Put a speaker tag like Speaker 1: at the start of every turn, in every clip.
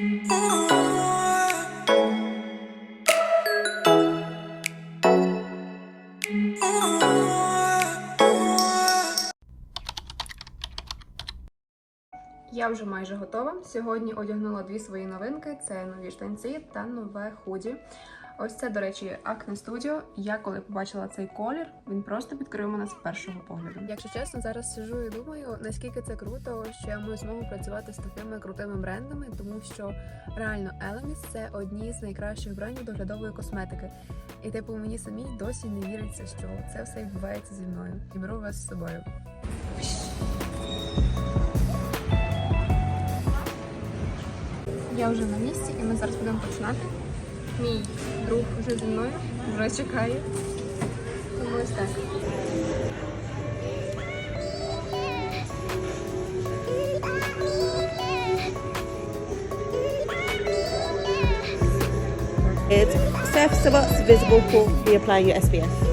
Speaker 1: Я вже майже готова. Сьогодні одягнула дві свої новинки: це нові штанці та нове худі. Ось це, до речі, Acne Studio. Я коли побачила цей колір, він просто підкрив мене з першого погляду. Якщо чесно, зараз сижу і думаю, наскільки це круто, що я маю змогу працювати з такими крутими брендами, тому що реально Elemis – це одні з найкращих брендів доглядової косметики. І типу мені самій досі не віриться, що це все відбувається зі мною. І беру вас з собою. Я вже на місці і ми зараз будемо починати. Мій друг вже зі мною, вже чекає. Тому ось так.
Speaker 2: It's surface of what's visible before we apply your SPF.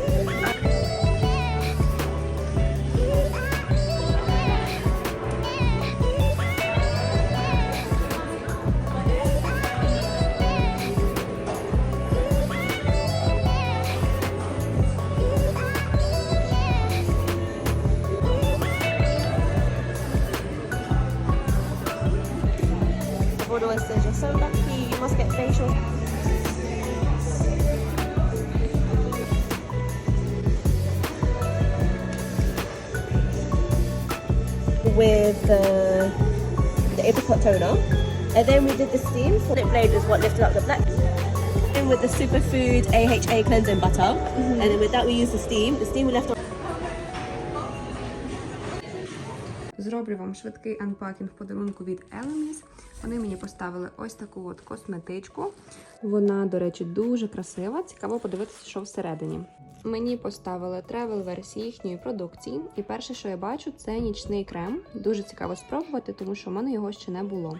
Speaker 2: With the, the apricot toner. And then we did the steam. So it blade is what lifted up the black. And with the superfood AHA cleansing butter. Mm -hmm. And then with that we use the steam. The steam we left on
Speaker 1: Зроблю вам швидкий анпакінг подарунку від Elemis. Вони мені поставили ось таку от косметичку. Вона, до речі, дуже красива. Цікаво подивитися, що всередині. Мені поставили тревел версії їхньої продукції, і перше, що я бачу, це нічний крем. Дуже цікаво спробувати, тому що в мене його ще не було.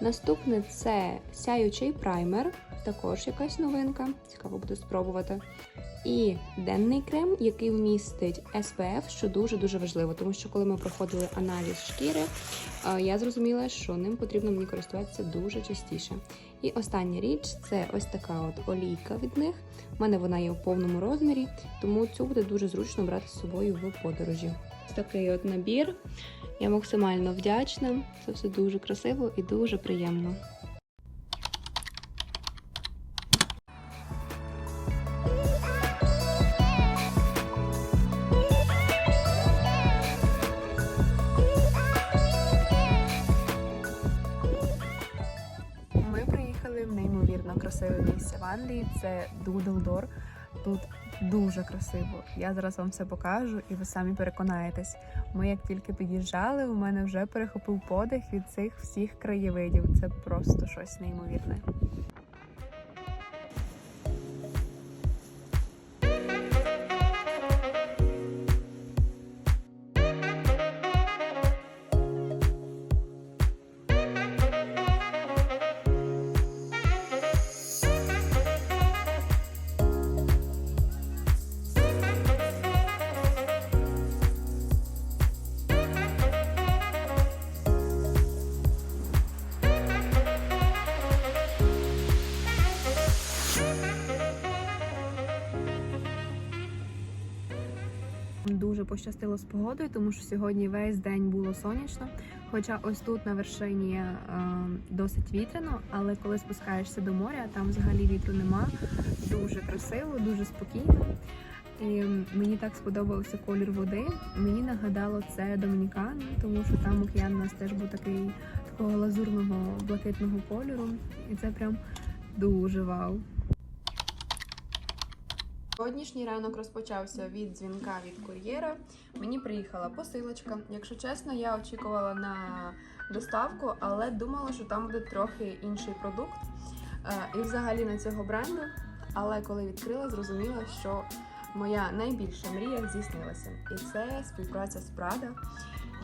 Speaker 1: Наступне це сяючий праймер, також якась новинка. Цікаво буде спробувати. І денний крем, який вмістить SPF, що дуже-дуже важливо, тому що коли ми проходили аналіз шкіри, е, я зрозуміла, що ним потрібно мені користуватися дуже частіше. І остання річ це ось така от олійка від них. У мене вона є у повному розмірі, тому цю буде дуже зручно брати з собою в подорожі. Ось такий от набір. Я максимально вдячна. Це все дуже красиво і дуже приємно. Англії. Це Дудлдор. Тут дуже красиво. Я зараз вам все покажу, і ви самі переконаєтесь. Ми як тільки під'їжджали, у мене вже перехопив подих від цих всіх краєвидів. Це просто щось неймовірне. Дуже пощастило з погодою, тому що сьогодні весь день було сонячно. Хоча ось тут на вершині е, досить вітряно, але коли спускаєшся до моря, там взагалі вітру нема. Дуже красиво, дуже спокійно. І мені так сподобався колір води. Мені нагадало це Домінікан, тому що там океан у нас теж був такий такого лазурного блакитного кольору, і це прям дуже вау. Сьогоднішній ранок розпочався від дзвінка від кур'єра. Мені приїхала посилочка. Якщо чесно, я очікувала на доставку, але думала, що там буде трохи інший продукт. Е, І взагалі на цього бренду. Але коли відкрила, зрозуміла, що моя найбільша мрія здійснилася. І це співпраця з Prada.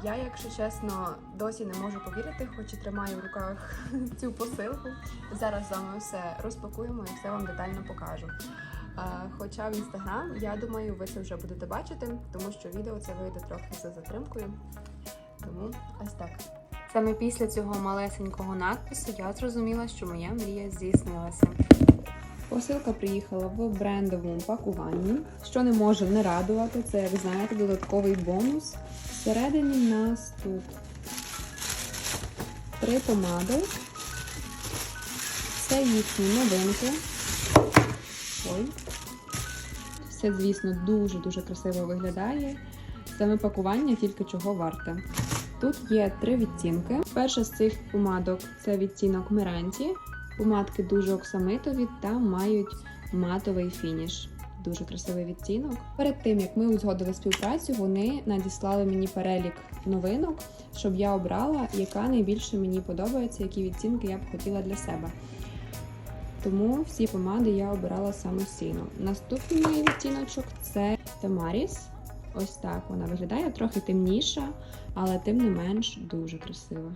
Speaker 1: Я, якщо чесно, досі не можу повірити, хоч і тримаю в руках цю посилку. Зараз з вами все розпакуємо і все вам детально покажу. Хоча в інстаграм, я думаю, ви це вже будете бачити, тому що відео це вийде трохи за затримкою. Тому ось так. Саме після цього малесенького надпису я зрозуміла, що моя мрія здійснилася. Посилка приїхала в брендовому пакуванні, що не може не радувати. Це, як знаєте, додатковий бонус. Всередині нас тут три помади. Це їхні новинки. Ой. Все, звісно, дуже-дуже красиво виглядає. Саме пакування тільки чого варте. Тут є три відтінки. Перша з цих помадок це відтінок Меранті. Помадки дуже оксамитові та мають матовий фініш. Дуже красивий відтінок. Перед тим як ми узгодили співпрацю, вони надіслали мені перелік новинок, щоб я обрала, яка найбільше мені подобається, які відтінки я б хотіла для себе. Тому всі помади я обирала самостійно. Наступний мій відтіночок це Tamaris. Ось так вона виглядає, трохи темніша, але тим не менш дуже красива.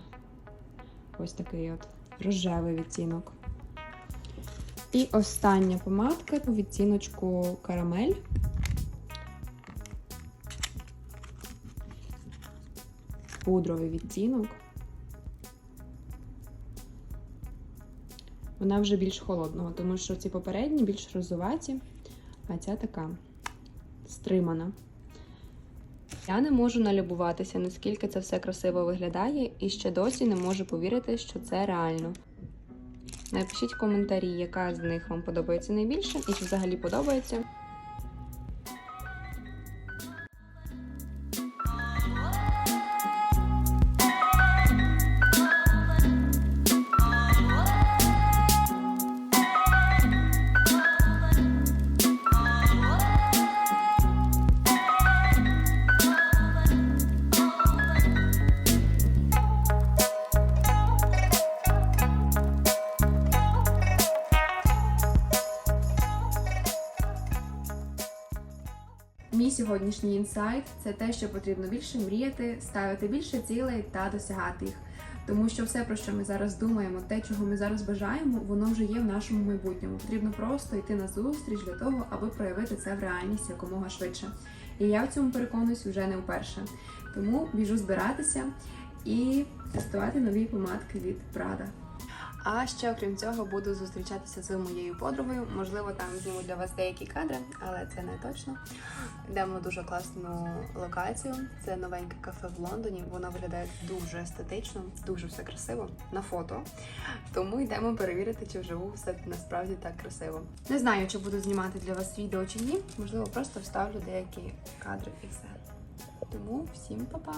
Speaker 1: Ось такий от рожевий відтінок. І остання помадка у відтіночку карамель. Пудровий відтінок. Вона вже більш холодного, тому що ці попередні більш розуваті, а ця така стримана. Я не можу налюбуватися, наскільки це все красиво виглядає, і ще досі не можу повірити, що це реально. Напишіть в коментарі, яка з них вам подобається найбільше і чи взагалі подобається. Сьогоднішній інсайт це те, що потрібно більше мріяти, ставити більше цілей та досягати їх. Тому що все, про що ми зараз думаємо, те, чого ми зараз бажаємо, воно вже є в нашому майбутньому. Потрібно просто йти на зустріч для того, аби проявити це в реальність якомога швидше. І я в цьому переконуюсь вже не вперше. Тому біжу збиратися і тестувати нові помадки від Prada. А ще окрім цього буду зустрічатися з моєю подругою. Можливо, там зніму для вас деякі кадри, але це не точно. Йдемо дуже класну локацію. Це новеньке кафе в Лондоні. Воно виглядає дуже естетично, дуже все красиво на фото. Тому йдемо перевірити, чи вживу все насправді так красиво. Не знаю, чи буду знімати для вас відео чи ні. Можливо, просто вставлю деякі кадри і все. Тому всім па-па!